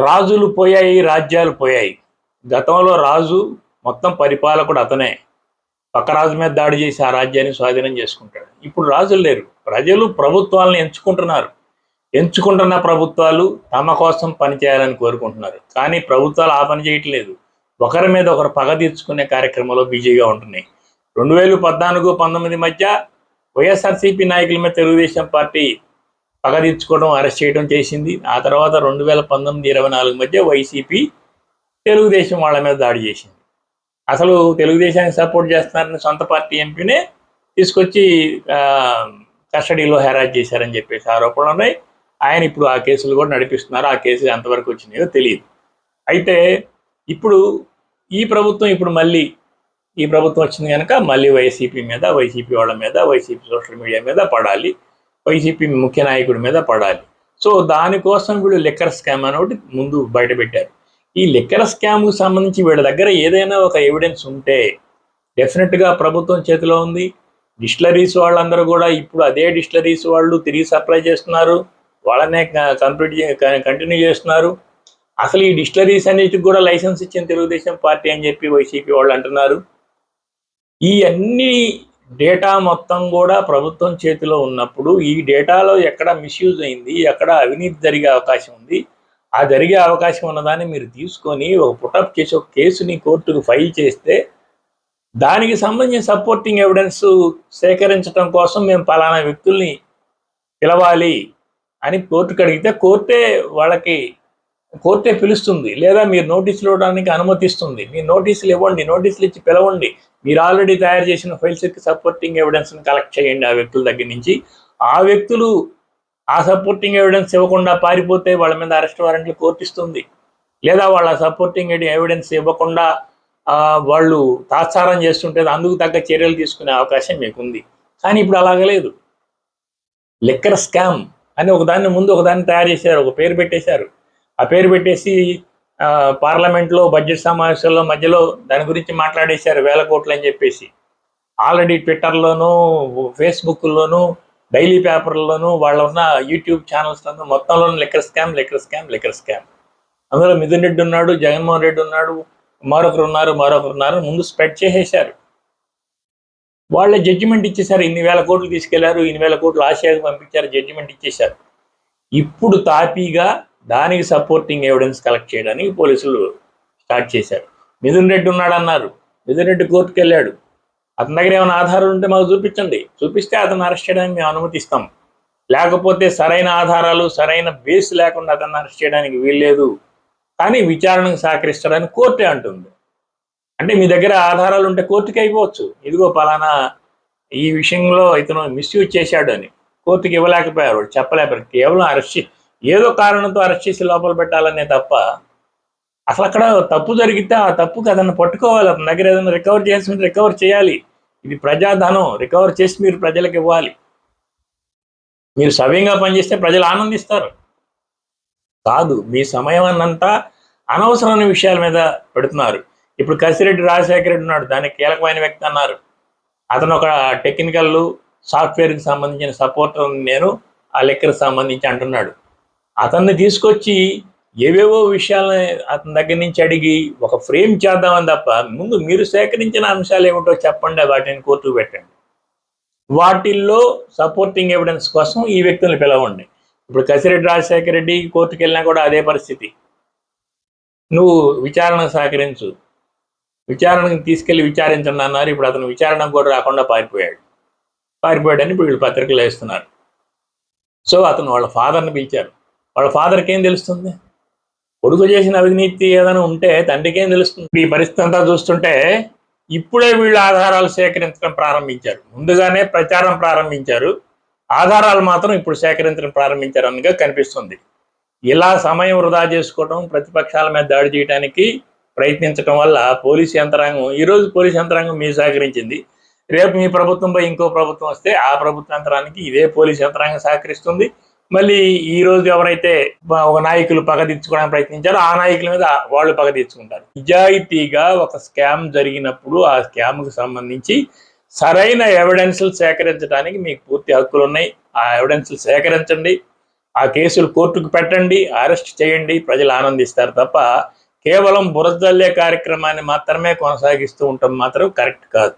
రాజులు పోయాయి రాజ్యాలు పోయాయి. గతంలో రాజు మొత్తం పరిపాలకుడు అతనే. పక్క రాజు మీద దాడి చేసి ఆ రాజ్యాన్ని స్వాధీనం చేసుకుంటాడు. ఇప్పుడు రాజులు లేరు. ప్రజలు ప్రభుత్వాలను ఎంచుకుంటున్నారు. ఎంచుకుంటున్న ప్రభుత్వాలు తమ కోసం పనిచేయాలని కోరుకుంటున్నారు. కానీ ప్రభుత్వాలు ఆ పని చేయట్లేదు. ఒకరి మీద ఒకరు పగ తీర్చుకునే కార్యక్రమంలో బిజీగా ఉంటున్నాయి. రెండు వేల పద్నాలుగు పంతొమ్మిది మధ్య వైఎస్ఆర్సీపీ నాయకుల మీద తెలుగుదేశం పార్టీ పగ తీర్చుకోవడం అరెస్ట్ చేయడం చేసింది. ఆ తర్వాత రెండు వేల పంతొమ్మిది ఇరవై నాలుగు మధ్య వైసీపీ తెలుగుదేశం వాళ్ళ మీద దాడి చేసింది. అసలు తెలుగుదేశానికి సపోర్ట్ చేస్తున్నారని సొంత పార్టీ ఎంపీనే తీసుకొచ్చి కస్టడీలో హెరాజ్ చేశారని చెప్పేసి ఆరోపణలు ఉన్నాయి. ఆయన ఇప్పుడు ఆ కేసులు కూడా నడిపిస్తున్నారు. ఆ కేసు ఎంతవరకు వచ్చినాయో తెలియదు. అయితే ఇప్పుడు ఈ ప్రభుత్వం ఇప్పుడు మళ్ళీ ఈ ప్రభుత్వం వచ్చింది కనుక మళ్ళీ వైసీపీ మీద వైసీపీ వాళ్ళ మీద వైసీపీ సోషల్ మీడియా మీద పడాలి. వైసీపీ ముఖ్య నాయకుడి మీద పడాలి. సో దానికోసం వీళ్ళు లిక్కర్ స్కామ్ అని ఒకటి ముందు బయటపెట్టారు ఈ లిక్కర్ స్కామ్కు సంబంధించి వీళ్ళ దగ్గర ఏదైనా ఒక ఎవిడెన్స్ ఉంటే డెఫినెట్గా ప్రభుత్వం చేతిలో ఉంది. డిస్టిలరీస్ వాళ్ళందరూ కూడా ఇప్పుడు అదే డిస్టిలరీస్ వాళ్ళు తిరిగి సప్లై చేస్తున్నారు. వాళ్ళనే కంప్లీట్ కంటిన్యూ చేస్తున్నారు. అసలు ఈ డిస్టిలరీస్ అన్నిటికి కూడా లైసెన్స్ ఇచ్చిన తెలుగుదేశం పార్టీ అని చెప్పి వైసీపీ వాళ్ళు అంటున్నారు. ఈ అన్ని డేటా మొత్తం కూడా ప్రభుత్వం చేతిలో ఉన్నప్పుడు ఈ డేటాలో ఎక్కడ మిస్యూజ్ అయింది ఎక్కడ అవినీతి జరిగే అవకాశం ఉంది ఆ జరిగే అవకాశం ఉన్నదాన్ని మీరు తీసుకొని ఒక పుటప్ చేసి ఒక కేసుని కోర్టుకు ఫైల్ చేస్తే దానికి సంబంధించిన సపోర్టింగ్ ఎవిడెన్స్ సేకరించడం కోసం మేము పలానా వ్యక్తుల్ని పిలవాలి అని కోర్టుకు అడిగితే కోర్టే వాళ్ళకి కోర్టే పిలుస్తుంది లేదా మీరు నోటీసులు ఇవ్వడానికి అనుమతిస్తుంది. మీరు నోటీసులు ఇవ్వండి నోటీసులు ఇచ్చి పిలవండి. మీరు ఆల్రెడీ తయారు చేసిన ఫైల్స్కి సపోర్టింగ్ ఎవిడెన్స్ని కలెక్ట్ చేయండి ఆ వ్యక్తుల దగ్గర నుంచి. ఆ వ్యక్తులు ఆ సపోర్టింగ్ ఎవిడెన్స్ ఇవ్వకుండా పారిపోతే వాళ్ళ మీద అరెస్ట్ వారెంట్లు కోర్టు ఇస్తుంది లేదా వాళ్ళ సపోర్టింగ్ ఎవిడెన్స్ ఇవ్వకుండా వాళ్ళు తాత్సారం చేస్తుంటే అందుకు తగ్గ చర్యలు తీసుకునే అవకాశం మీకు ఉంది కానీ ఇప్పుడు అలాగ లేదు. లిక్కర్ స్కామ్ అని ఒకదాన్ని ముందు ఒకదాన్ని తయారు చేశారు ఒక పేరు పెట్టేశారు. ఆ పేరు పెట్టేసి పార్లమెంట్లో బడ్జెట్ సమావేశాల్లో మధ్యలో దాని గురించి మాట్లాడేశారు వేల కోట్లు అని చెప్పేసి. ఆల్రెడీ ట్విట్టర్లోనూ ఫేస్బుక్లోనూ డైలీ పేపర్లోనూ వాళ్ళ ఉన్న యూట్యూబ్ ఛానల్స్లోనూ మొత్తంలోనూ liquor scam liquor scam liquor scam. అందులో మిథున్ రెడ్డి ఉన్నాడు జగన్మోహన్ రెడ్డి ఉన్నాడు మరొకరు ఉన్నారు మరొకరు ఉన్నారు ముందు స్ప్రెడ్ చేసేశారు. వాళ్ళ జడ్జిమెంట్ ఇచ్చేశారు ఇన్ని వేల కోట్లు తీసుకెళ్ళారు ఇన్ని వేల కోట్లు ఆసియాకు పంపించారు జడ్జిమెంట్ ఇచ్చేశారు. ఇప్పుడు తాపీగా దానికి సపోర్టింగ్ ఎవిడెన్స్ కలెక్ట్ చేయడానికి పోలీసులు స్టార్ట్ చేశారు. మిథున్ రెడ్డి ఉన్నాడన్నారు. మిథున్ రెడ్డి కోర్టుకు వెళ్ళాడు. అతని దగ్గర ఏమైనా ఆధారాలు ఉంటే మాకు చూపించండి. చూపిస్తే అతను అరెస్ట్ చేయడానికి మేము అనుమతిస్తాం లేకపోతే సరైన ఆధారాలు సరైన బేస్ లేకుండా అతన్ని అరెస్ట్ చేయడానికి వీల్లేదు. కానీ విచారణకు సహకరిస్తాడని కోర్టే అంటుంది. అంటే మీ దగ్గర ఆధారాలు ఉంటే కోర్టుకి అయిపోవచ్చు. ఇదిగో పలానా ఈ విషయంలో ఇతను మిస్యూజ్ చేశాడు అని. కోర్టుకి ఇవ్వలేకపోయారు. వాడు చెప్పలేకపోయారు. కేవలం అరెస్ట్ ఏదో కారణంతో అరెస్ట్ చేసి లోపల పెట్టాలనే తప్ప అసలు అక్కడ తప్పు జరిగితే ఆ తప్పుకి అతన్ని పట్టుకోవాలి. అతని దగ్గర ఏదైనా రికవర్ చేసి రికవర్ చేయాలి. ఇది ప్రజాధనం. రికవర్ చేసి మీరు ప్రజలకు ఇవ్వాలి. మీరు సవ్యంగా పనిచేస్తే ప్రజలు ఆనందిస్తారు. కాదు మీ సమయం అన్నంతా అనవసరమైన విషయాల మీద పెడుతున్నారు. ఇప్పుడు కసిరెడ్డి రాజశేఖర రెడ్డి ఉన్నాడు. దానికి కీలకమైన వ్యక్తి అన్నారు. అతను ఒక టెక్నికల్ సాఫ్ట్వేర్కి సంబంధించిన సపోర్టర్ నేను ఆ లెక్కకు సంబంధించి అంటున్నాడు. అతన్ని తీసుకొచ్చి ఏవేవో విషయాలను అతని దగ్గర నుంచి అడిగి ఒక ఫ్రేమ్ చేద్దామని తప్ప ముందు మీరు సేకరించిన అంశాలు ఏమిటో చెప్పండి వాటిని కోర్టుకు పెట్టండి. వాటిల్లో సపోర్టింగ్ ఎవిడెన్స్ కోసం ఈ వ్యక్తులను పిలవండి. ఇప్పుడు కసిరెడ్డి రాజశేఖర రెడ్డి కోర్టుకు వెళ్ళినా కూడా అదే పరిస్థితి. నువ్వు విచారణకు సహకరించు. విచారణకు తీసుకెళ్ళి విచారించండి అన్నారు. ఇప్పుడు అతను విచారణకు కూడా రాకుండా పారిపోయాడు. పారిపోయాడని ఇప్పుడు వీళ్ళు పత్రికలు వేస్తున్నారు. సో అతను వాళ్ళ ఫాదర్ని పిలిచారు. వాళ్ళ ఫాదర్కి ఏం తెలుస్తుంది? కొడుకు చేసిన అవినీతి ఏదైనా ఉంటే తండ్రికి ఏం తెలుస్తుంది? ఈ పరిస్థితి అంతా చూస్తుంటే ఇప్పుడే వీళ్ళు ఆధారాలు సేకరించడం ప్రారంభించారు. ముందుగానే ప్రచారం ప్రారంభించారు. ఆధారాలు మాత్రం ఇప్పుడు సేకరించడం ప్రారంభించారు అనగా కనిపిస్తుంది. ఇలా సమయం వృధా చేసుకోవడం ప్రతిపక్షాల మీద దాడి చేయడానికి ప్రయత్నించడం వల్ల పోలీస్ యంత్రాంగం ఈరోజు పోలీస్ యంత్రాంగం మీరు సహకరించింది. రేపు మీ ప్రభుత్వంపై ఇంకో ప్రభుత్వం వస్తే ఆ ప్రభుత్వ యంత్రానికి ఇదే పోలీస్ యంత్రాంగం సహకరిస్తుంది. మళ్ళీ ఈ రోజు ఎవరైతే ఒక నాయకులు పగ తీర్చుకోవడానికి ప్రయత్నించారో ఆ నాయకుల మీద వాళ్ళు పగ తీర్చుకుంటారు. నిజాయితీగా ఒక స్కామ్ జరిగినప్పుడు ఆ స్కామ్కు సంబంధించి సరైన ఎవిడెన్స్లు సేకరించడానికి మీకు పూర్తి హక్కులు ఉన్నాయి. ఆ ఎవిడెన్స్లు సేకరించండి. ఆ కేసులు కోర్టుకు పెట్టండి. అరెస్ట్ చేయండి. ప్రజలు ఆనందిస్తారు తప్ప కేవలం బురదల్లే కార్యక్రమాన్ని మాత్రమే కొనసాగిస్తూ ఉండటం మాత్రం కరెక్ట్ కాదు.